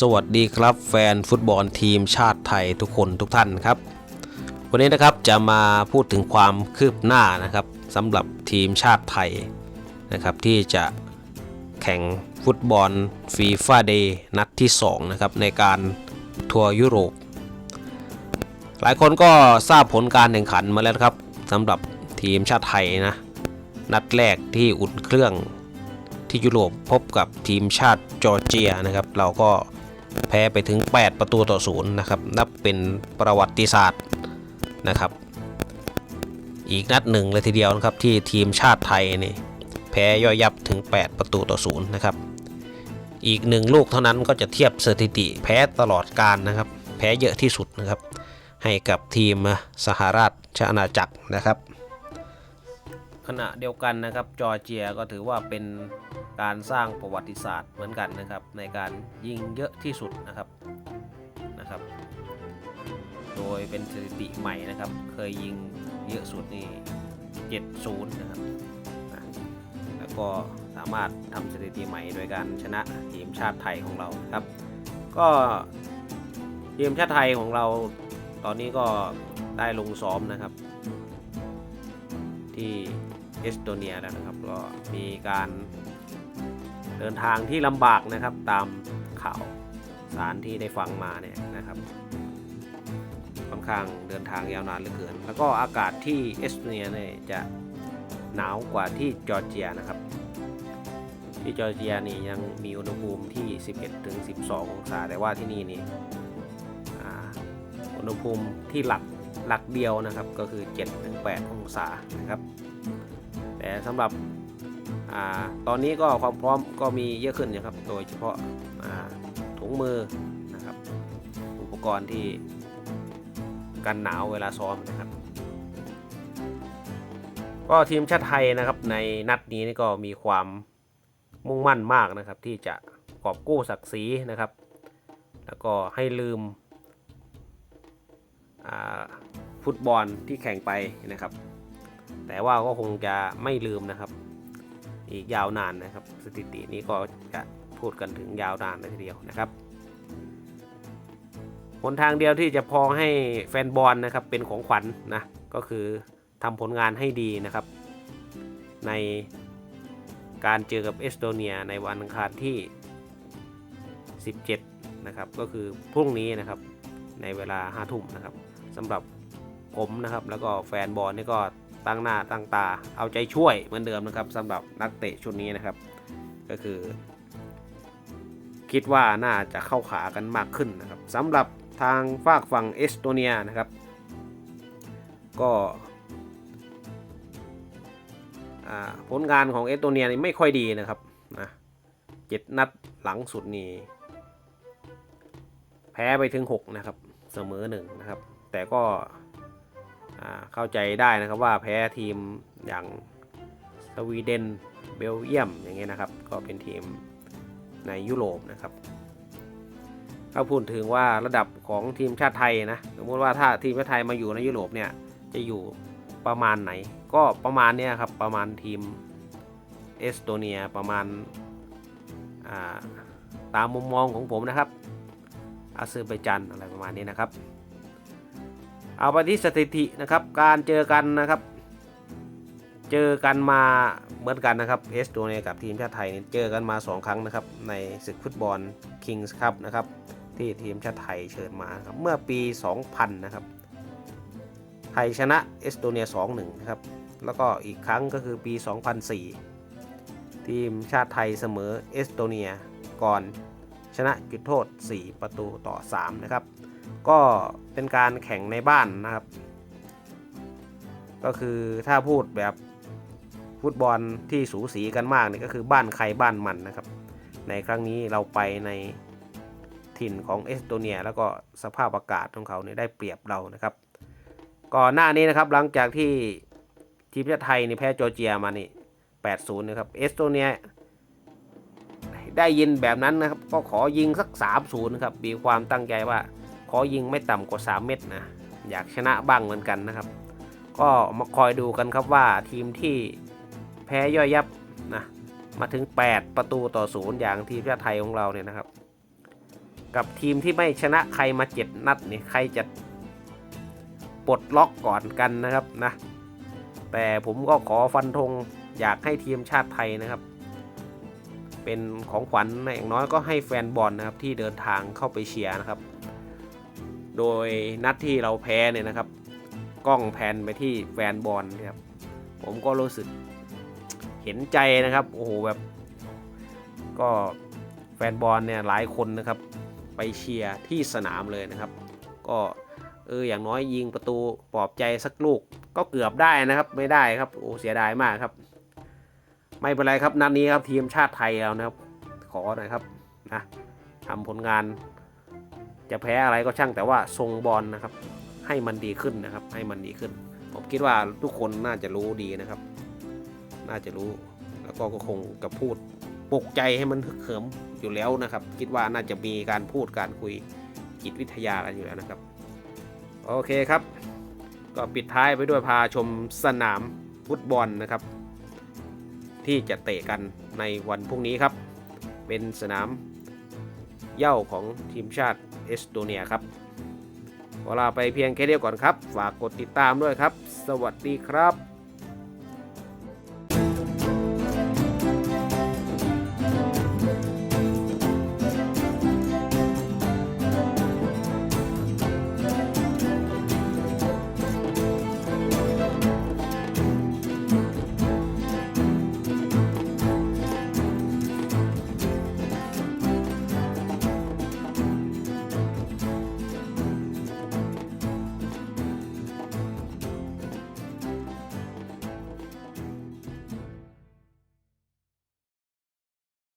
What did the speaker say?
สวัสดีครับแฟนฟุตบอลทีมชาติไทยทุกคนทุกท่านครับ วันนี้นะครับจะมาพูดถึงความคืบหน้านะครับสำหรับทีมชาติไทยนะครับที่จะแข่งฟุตบอลฟีฟ่าเดย์นัดที่2นะครับในการทัวร์ยุโรป หลายคนก็ทราบผลการแข่งขันมาแล้วครับสำหรับทีมชาติไทยนะนัดแรกที่อุ่นเครื่องที่ยุโรปพบกับทีมชาติจอร์เจียนะครับ เราก็ แพ้ไปถึง 8 ประตูต่อศูนย์นะครับ นับเป็นประวัติศาสตร์นะครับ อีกนัดหนึ่งเลยทีเดียวนะครับที่ทีมชาติไทยนี่แพ้ย่อยยับถึง 8 ประตูต่อศูนย์นะครับ อีกหนึ่งลูกเท่านั้นก็จะเทียบสถิติแพ้ตลอดการนะครับ แพ้เยอะที่สุดนะครับ ให้กับทีมสหราชอาณาจักรนะครับ ขณะเดียวกันนะครับจอร์เจียก็ถือว่าเป็นการสร้างประวัติศาสตร์เหมือนกันนะครับ ในการยิงเยอะที่สุดนะครับนะครับ โดยเป็นสถิติใหม่นะครับ เคยยิงเยอะสุดนี่70นะครับนะแล้วก็สามารถทำสถิติใหม่โดยการชนะทีมชาติไทยของเราครับ ก็ทีมชาติไทยของเราตอนนี้ก็ได้ลงซ้อมนะครับ ที่ เอสโตเนียแล้วนะครับ ก็มีการเดินทางที่ลำบากนะครับตามข่าวสารที่ได้ฟังมาเนี่ยนะครับค่อนข้างเดินทางยาวนานเหลือเกิน แล้วก็อากาศที่เอสโตเนียเนี่ยจะหนาวกว่าที่จอร์เจียนะครับ ที่จอร์เจียนี่ยังมีอุณหภูมิที่ 11ถึง12 องศา แต่ว่าที่นี่นี่อุณหภูมิที่หลักหลักเดียวนะครับก็คือ7ถึง8องศานะครับ แต่สำหรับอตอนนี้ก็ความพร้อมก็มีเยอะขึ้นนะครับ โดยเฉพาะาถุงมือนะครับ อุปกรณ์ที่กันหนาวเวลาซ้อมนะครับ ก็ทีมชาติไทยนะครับในนัดนี้นี่ก็มีความมุ่งมั่นมากนะครับ ที่จะกอบกู้ศักดิ์ศรีนะครับ แล้วก็ให้ลืมฟุตบอลที่แข่งไปนะครับ แต่ว่าก็คงจะไม่ลืมนะครับ อีกยาวนานนะครับ สถิตินี้ก็จะพูดกันถึงยาวนานเลยทีเดียวนะครับหนทางเดียวที่จะพอให้แฟนบอลนะครับเป็นของขวัญนะก็คือทำผลงานให้ดีนะครับ ในการเจอกับเอสโตเนียในวันอังคารที่ 17 นะครับ ก็คือพรุ่งนี้นะครับในเวลา5ทุ่มนะครับสำหรับผมนะครับ แล้วก็แฟนบอลนี่ก็ ตั้งหน้าตั้งตา เอาใจช่วยเหมือนเดิมนะครับสำหรับนักเตะชุดนี้นะครับ ก็คือ คิดว่าน่าจะเข้าขากันมากขึ้นนะครับสำหรับทางฝากฝั่งเอสโตเนียนะครับ ก็ผลงานของเอสโตเนียนี่ไม่ค่อยดีนะครับนะเจ็ดนัดหลังสุดนี่แพ้ไปถึง 6 นะครับ เสมอหนึ่งนะครับ แต่ก็ เข้าใจได้นะครับว่าแพ้ทีมอย่างสวีเดนเบลเยียมอย่างเงี้ยนะครับ ก็เป็นทีมในยุโรปนะครับถ้าพูดถึงว่าระดับของทีมชาติไทยนะสมมติว่าถ้าทีมชาติไทยมาอยู่ในยุโรปเนี่ยจะอยู่ประมาณไหน ก็ประมาณเนี้ยครับประมาณทีมเอสโตเนียประมาณาตามมุมมองของผมนะครับอาเซอร์ไบจันอะไรประมาณนี้นะครับ เอาไปที่สถิตินะครับ การเจอกันนะครับ เจอกันมาเหมือนกันนะครับเอสโตเนียกับทีมชาติไทยเนี่ยเจอกันมา 2 ครั้งนะครับ ในศึกฟุตบอลคิงส์คัพนะครับ ที่ทีมชาติไทยเชิญมาครับเมื่อปี 2000 นะครับ ไทยชนะเอสโตเนีย 2-1 นะครับ แล้วก็อีกครั้งก็คือปี 2004 ทีมชาติไทยเสมอเอสโตเนียก่อนชนะจุดโทษ 4 ประตูต่อ 3 นะครับ ก็เป็นการแข่งในบ้านนะครับ ก็คือถ้าพูดแบบฟุตบอลที่สูสีกันมากเนี่ยก็คือบ้านใครบ้านมันนะครับ ในครั้งนี้เราไปในถิ่นของเอสโตเนีย แล้วก็สภาพอากาศของเขาเนี่ยได้เปรียบเรานะครับ ก่อนหน้านี้นะครับหลังจากที่ทีมชาติไทยนี่แพ้จอร์เจียมานี่ 8-0 นะครับเอสโตเนียได้ยินแบบนั้นนะครับ ก็ขอยิงสัก 3-0 นะครับ มีความตั้งใจว่า อยิงไม่ต่ำกว่า 3 เม็ดนะ อยากชนะบ้างเหมือนกันนะครับ ก็มาคอยดูกันครับว่าทีมที่แพ้ย่อยยับนะมาถึง 8 ประตูต่อศูนย์อย่างทีมชาติไทยของเราเนี่ยนะครับ กับทีมที่ไม่ชนะใครมาเจ็ดนัดนี่ใครจะปลดล็อกก่อนกันนะครับนะแต่ผมก็ขอฟันธงอยากให้ทีมชาติไทยนะครับ เป็นของขวัญอย่างน้อยก็ให้แฟนบอลนะครับที่เดินทางเข้าไปเชียร์นะครับ โดยนัดที่เราแพ้เนี่ยนะครับ กล้องแพนไปที่แฟนบอลนะครับ ผมก็รู้สึกเห็นใจนะครับ โอ้โหแบบ ก็แฟนบอลเนี่ยหลายคนนะครับ ไปเชียร์ที่สนามเลยนะครับ ก็เอออย่างน้อยยิงประตูปลอบใจสักลูกก็เกือบได้นะครับ ไม่ได้ครับโอ้เสียดายมากครับ ไม่เป็นไรครับนัดนี้ครับทีมชาติไทยเรานะครับ ขอหน่อยครับนะทำผลงาน จะแพ้อะไรก็ช่างแต่ว่าทรงบอลนะครับ ให้มันดีขึ้นนะครับ ให้มันดีขึ้น ผมคิดว่าทุกคนน่าจะรู้ดีนะครับ น่าจะรู้ แล้วก็ก็คงกับพูดปลุกใจให้มันเหิมอยู่แล้วนะครับ คิดว่าน่าจะมีการพูดการคุยจิตวิทยากันอยู่แล้วนะครับ โอเคครับ ก็ปิดท้ายไปด้วยพาชมสนามฟุตบอลนะครับ ที่จะเตะกันในวันพรุ่งนี้ครับ เป็นสนามเย้าของทีมชาติ เอสโตเนียครับขอลาไปเพียงแค่เดียวก่อนครับ ฝากกดติดตามด้วยครับ สวัสดีครับ